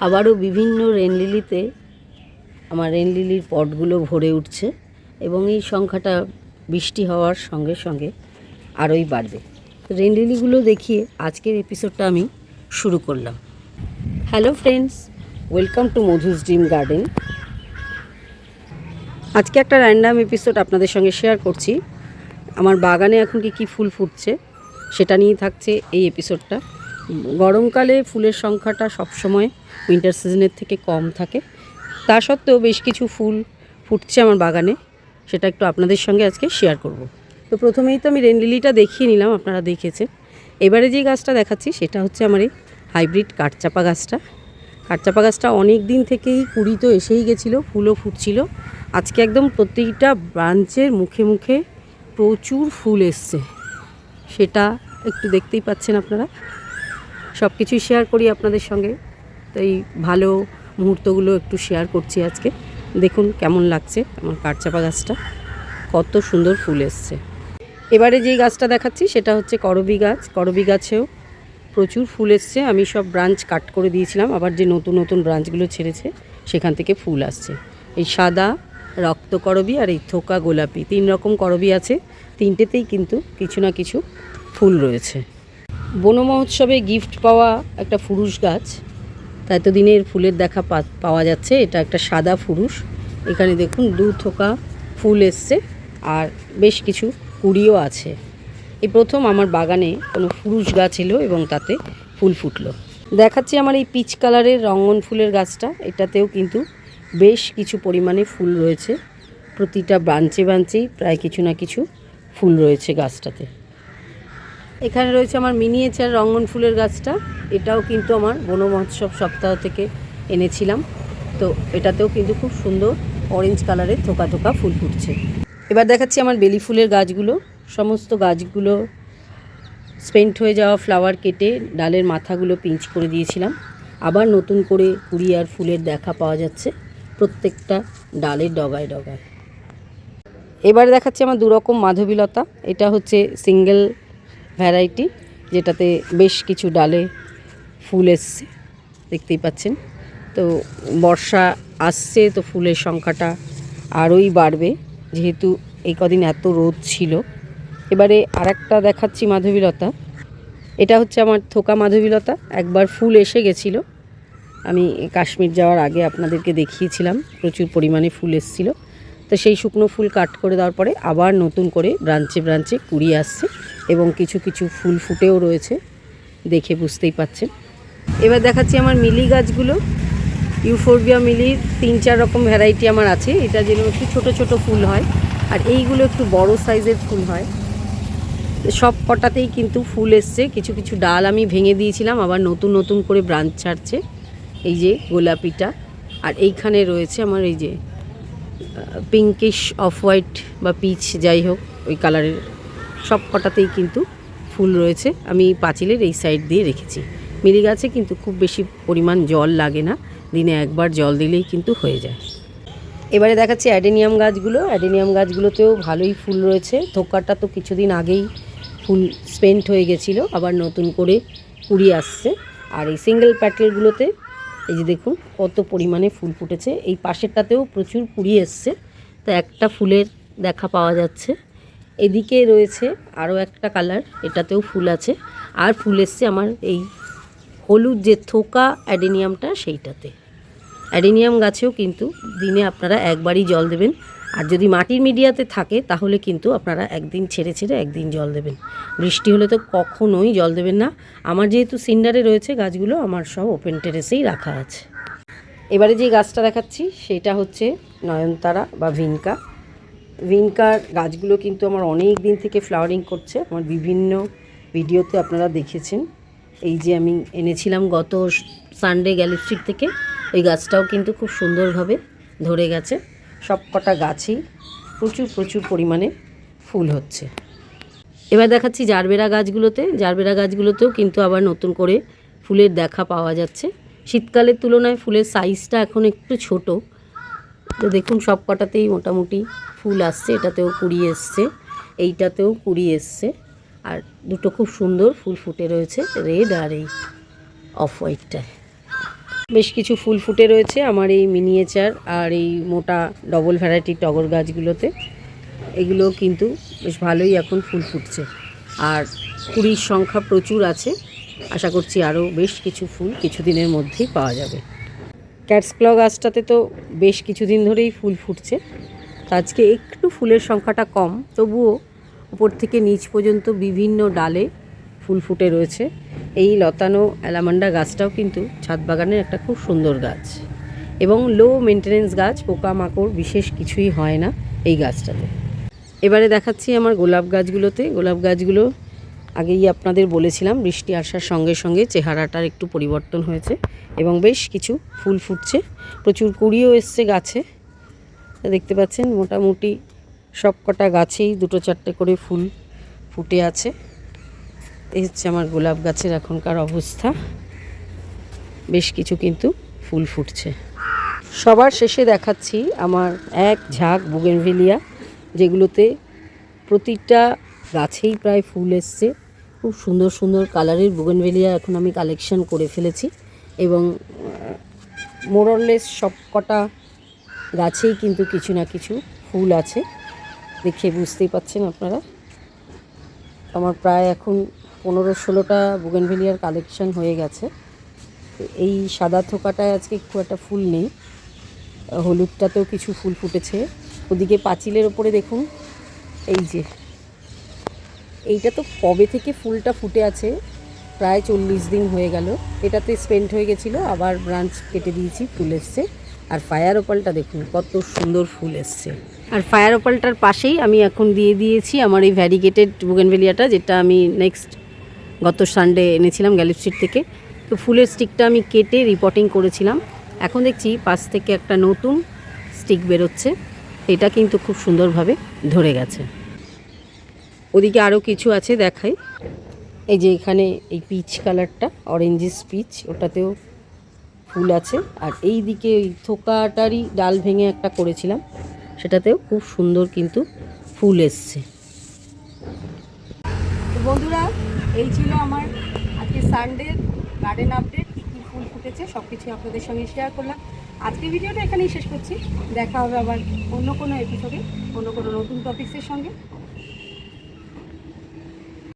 আবারও বিভিন্ন রেনলিলিতে আমার রেনলিলির পটগুলো ভরে উঠছে এবং এই সংখ্যাটা বৃষ্টি হওয়ার সঙ্গে সঙ্গে আরোই বাড়বে। রেনলিলিগুলো দেখিয়ে আজকের এপিসোডটা আমি শুরু করলাম। Hello friends welcome to Madhu's dream garden আজকে একটা র্যান্ডাম এপিসোড আপনাদের সঙ্গে শেয়ার করছি। আমার বাগানে এখন কি কী ফুল ফুটছে সেটা নিয়ে থাকছে এই এপিসোডটা গরমকালে ফুলের সংখ্যাটা সবসময় উইন্টার সিজনের থেকে কম থাকে। তা সত্ত্বেও বেশ কিছু ফুল ফুটছে আমার বাগানে, সেটা একটু আপনাদের সঙ্গে আজকে শেয়ার করব। তো প্রথমেই তো আমি রেনলিলিটা দেখিয়ে নিলাম, আপনারা দেখেছেন। এবারে যে গাছটা দেখাচ্ছি, সেটা হচ্ছে আমার এই হাইব্রিড কাঠচাপা গাছটা। কাঠচাপা গাছটা অনেক দিন থেকেই কুড়ি তো এসেই গেছিল, ফুলও ফুটছিল। আজকে একদম প্রতিটা ব্রাঞ্চের মুখে মুখে প্রচুর ফুল এসছে। সেটা একটু দেখতেই পাচ্ছেন আপনারা। সব কিছুই শেয়ার করি আপনাদের সঙ্গে। তো এই ভালো মুহূর্তগুলো একটু শেয়ার করছি আজকে। দেখুন কেমন লাগছে, আমার কাঠচাপা গাছটা। কত সুন্দর ফুল এসছে। এবারে যেই গাছটা দেখাচ্ছি, সেটা হচ্ছে করবি গাছ। করবি গাছেও প্রচুর ফুল এসছে। আমি সব ব্রাঞ্চ কাট করে দিয়েছিলাম। আবার যে নতুন নতুন ব্রাঞ্চগুলো ছেড়েছে, সেখান থেকে ফুল আসছে। এই সাদা রক্ত করবি আর এই থোকা গোলাপি। তিন রকম করবি আছে। তিনটেতেই কিন্তু কিছু না কিছু ফুল রয়েছে। বন মহোৎসবে গিফট পাওয়া একটা ফুরুষ গাছ। তা এতদিনের ফুলের দেখা পাওয়া যাচ্ছে। এটা একটা সাদা ফুরুষ। এখানে দেখুন দু থোকা ফুল এসছে আর বেশ কিছু কুড়িও আছে। এই প্রথম আমার বাগানে কোনো ফুরুষ গাছ এলো এবং তাতে ফুল ফুটলো। দেখাচ্ছি আমার এই পিচ কালারের রঙ্গন ফুলের গাছটা। এটাতেও কিন্তু বেশ কিছু পরিমাণে ফুল রয়েছে। প্রতিটা ব্রাঞ্চে ব্রাঞ্চেই প্রায় কিছু না কিছু ফুল রয়েছে গাছটাতে। এখানে রয়েছে আমার মিনিয়েচার রঙ্গন ফুলের গাছটা। এটাও কিন্তু আমার বন মহোৎসব সপ্তাহ থেকে এনেছিলাম। তো এটাতেও কিন্তু খুব সুন্দর অরেঞ্জ কালারের থোকা থোকা ফুল ফুটছে। এবার দেখাচ্ছি আমার বেলি ফুলের গাছগুলো। সমস্ত গাছগুলো স্পেন্ট হয়ে যাওয়া ফ্লাওয়ার কেটে ডালের মাথাগুলো পিঞ্চ করে দিয়েছিলাম। আবার নতুন করে কুড়ি আর ফুলের দেখা পাওয়া যাচ্ছে প্রত্যেকটা ডালের ডগায় ডগায়। এবারে দেখাচ্ছি আমার দুরকম মাধবীলতা। এটা হচ্ছে সিঙ্গেল ভ্যারাইটি, যেটাতে বেশ কিছু ডালে ফুল এসছে, দেখতেই পাচ্ছেন। তো বর্ষা আসছে, তো ফুলের সংখ্যাটা আরোই বাড়বে, যেহেতু এই কদিন এত রোদ ছিল। এবারে আর একটা দেখাচ্ছি মাধবীলতা। এটা হচ্ছে আমার থোকা মাধবীলতা, একবার ফুল এসে গেছিল। আমি কাশ্মীর যাওয়ার আগে আপনাদেরকে দেখিয়েছিলাম, প্রচুর পরিমাণে ফুল এসেছিল। তো সেই শুকনো ফুল কাট করে দেওয়ার পরে আবার নতুন করে ব্রাঞ্চে ব্রাঞ্চে কুড়ি আসছে এবং কিছু কিছু ফুল ফুটেও রয়েছে, দেখে বুঝতেই পাচ্ছেন। এবার দেখাচ্ছি আমার মিলি গাছগুলো। ইউফোরবিয়া মিলির তিন চার রকম ভ্যারাইটি আমার আছে। এটা যেন একটু ছোট ছোট ফুল হয়। আর এইগুলো একটু বড় সাইজের ফুল হয়। সব কটাতেই কিন্তু ফুল এসছে। কিছু কিছু ডাল আমি ভেঙে দিয়েছিলাম, আবার নতুন নতুন করে ব্রাঞ্চ ছাড়ছে। এই যে গোলাপিটা। আর এইখানে রয়েছে আমার এই যে পিঙ্কিশ অফ হোয়াইট বা পিচ যাই হোক, ওই কালারের সব কটাতেই কিন্তু ফুল রয়েছে। আমি পাঁচিলের এই সাইড দিয়ে রেখেছি। মিলি গাছে কিন্তু খুব বেশি পরিমাণ জল লাগে না। দিনে একবার জল দিলেই কিন্তু হয়ে যায়। এবারে দেখাচ্ছি অ্যাডেনিয়াম গাছগুলো। অ্যাডেনিয়াম গাছগুলোতেও ভালোই ফুল রয়েছে। থোকাটা তো কিছুদিন আগেই ফুল স্পেন্ট হয়ে গেছিল। আবার নতুন করে কুড়ি আসছে। আর এই সিঙ্গেল প্যাটেলগুলোতে এই যে দেখুন, কত পরিমাণে ফুল ফুটেছে। এই পাশেরটাতেও প্রচুর কুড়ি এসছে, তো একটা ফুলের দেখা পাওয়া যাচ্ছে। এদিকে রয়েছে আরও একটা কালার, এটাতেও ফুল আছে। আর ফুল এসছে আমার এই হলুদ যে থোকা অ্যাডেনিয়ামটা, সেইটাতে। অ্যাডেনিয়াম গাছেও কিন্তু দিনে আপনারা একবারই জল দেবেন। আর যদি মাটির মিডিয়াতে থাকে, তাহলে কিন্তু আপনারা একদিন ছেড়ে ছেড়ে একদিন জল দেবেন। বৃষ্টি হলে তো কখনোই জল দেবেন না। আমার যেহেতু সিন্ডারে রয়েছে গাছগুলো, আমার সব ওপেন টেরেসেই রাখা আছে। এবারে যে গাছটা দেখাচ্ছি, সেটা হচ্ছে নয়নতারা বা ভিনকা। ভিনকার গাছগুলো কিন্তু আমার অনেক দিন থেকে ফ্লাওয়ারিং করছে। আমার বিভিন্ন ভিডিওতে আপনারা দেখেছেন। এই যে আমি এনেছিলাম গত সানডে গ্যালি স্ট্রিট থেকে, এই গাছটাও কিন্তু খুব সুন্দরভাবে ধরে গেছে। সব কটা গাছেই প্রচুর প্রচুর পরিমাণে ফুল হচ্ছে। এবার দেখাচ্ছি জারবেরা গাছগুলোতে। জারবেরা গাছগুলোতেও কিন্তু আবার নতুন করে ফুলের দেখা পাওয়া যাচ্ছে। শীতকালের তুলনায় ফুলের সাইজটা এখন একটু ছোট। তো দেখুন সব কটাতেই মোটামুটি ফুল আসছে, এটাতেও কুড়ি এসছে, এইটাতেও কুড়ি এসছে। আর দুটো খুব সুন্দর ফুল ফুটে রয়েছে, রেড আর এই অফ হোয়াইটটায়। বেশ কিছু ফুল ফুটে রয়েছে আমার এই মিনিয়েচার আর এই মোটা ডবল ভ্যারাইটির টগর গাছগুলোতে। এগুলো কিন্তু বেশ ভালোই এখন ফুল ফুটছে। আর কুড়ির সংখ্যা প্রচুর আছে। আশা করছি আরও বেশ কিছু ফুল কিছুদিনের মধ্যেই পাওয়া যাবে। ক্যাটসক্ল গাছটাতে তো বেশ কিছুদিন ধরেই ফুল ফুটছে। আজকে একটু ফুলের সংখ্যাটা কম, তবুও উপর থেকে নিচ পর্যন্ত বিভিন্ন ডালে ফুল ফুটে রয়েছে। এই লতানো অ্যালামান্ডা গাছটাও কিন্তু ছাদ বাগানের একটা খুব সুন্দর গাছ। এবং লো মেনটেনেন্স গাছ, পোকামাকড় বিশেষ কিছুই হয় না এই গাছটাতে। এবারে দেখাচ্ছি আমার গোলাপ গাছগুলোতে। গোলাপ গাছগুলো আগেই আপনাদের বলেছিলাম, বৃষ্টি আসার সঙ্গে সঙ্গে চেহারাটার একটু পরিবর্তন হয়েছে এবং বেশ কিছু ফুল ফুটছে। প্রচুর কুড়িও এসছে গাছে। দেখতে পাচ্ছেন, মোটামুটি সব কটা গাছেই দুটো চারটে করে ফুল ফুটে আছে। এই হচ্ছে আমার গোলাপ গাছের এখনকার অবস্থা। বেশ কিছু কিন্তু ফুল ফুটছে। সবার শেষে দেখাচ্ছি আমার এক ঝাঁক বুগেনভেলিয়া যেগুলোতে প্রতিটা গাছেই প্রায় ফুল এসছে। খুব সুন্দর সুন্দর কালারের বুগেনভেলিয়া এখন আমি কালেকশন করে ফেলেছি এবং মোরললেস সব কটা গাছেই কিন্তু কিছু না কিছু ফুল আছে। দেখে বুঝতেই পাচ্ছেন আপনারা। আমার প্রায় এখন পনেরো ষোলোটা বুগেনভেলিয়ার কালেকশন হয়ে গেছে। এই সাদা থোকাটায় আজকে খুব একটা ফুল নেই। হলুদটাতেও কিছু ফুল ফুটেছে। ওদিকে পাঁচিলের ওপরে দেখুন, এই যে। এইটা তো কবে থেকে ফুলটা ফুটে আছে? প্রায় চল্লিশ দিন হয়ে গেল। এটাতে স্পেন্ট হয়ে গেছিল, আবার ব্রাঞ্চ কেটে দিয়েছি, ফুল এসছে। আর ফায়ার ওপালটা দেখুন, কত সুন্দর ফুল এসছে। আর ফায়ার ওপালটার পাশেই আমি এখন দিয়ে দিয়েছি আমার এই ভ্যারিগেটেড বুগেনভেলিয়াটা যেটা আমি নেক্সট গত সানডে এনেছিলাম গ্যালিপ স্ট্রিট থেকে। তো ফুলের স্টিকটা আমি কেটে রিপোর্টিং করেছিলাম। এখন দেখছি পাশ থেকে একটা নতুন স্টিক বেরোচ্ছে। এটা কিন্তু খুব সুন্দরভাবে ধরে গেছে। ওদিকে আরও কিছু আছে দেখাই। এই যে এখানে এই পিচ কালারটা অরেঞ্জিস পিচ ওটাতেও ফুল আছে। আর এই দিকে ওই থোকাটারই ডাল ভেঙে একটা করেছিলাম। সেটাতেও খুব সুন্দর কিন্তু ফুল এসছে। বন্ধুরা এই ছিল আমার আজকে সানডে গার্ডেন আপডেট কী কী ফুল ফুটেছে সব কিছু আপনাদের সঙ্গে শেয়ার করলাম। আজকে ভিডিওটা এখানেই শেষ করছি। দেখা হবে আবার অন্য কোনো এপিসোডে অন্য কোনো নতুন টপিক্সের সঙ্গে।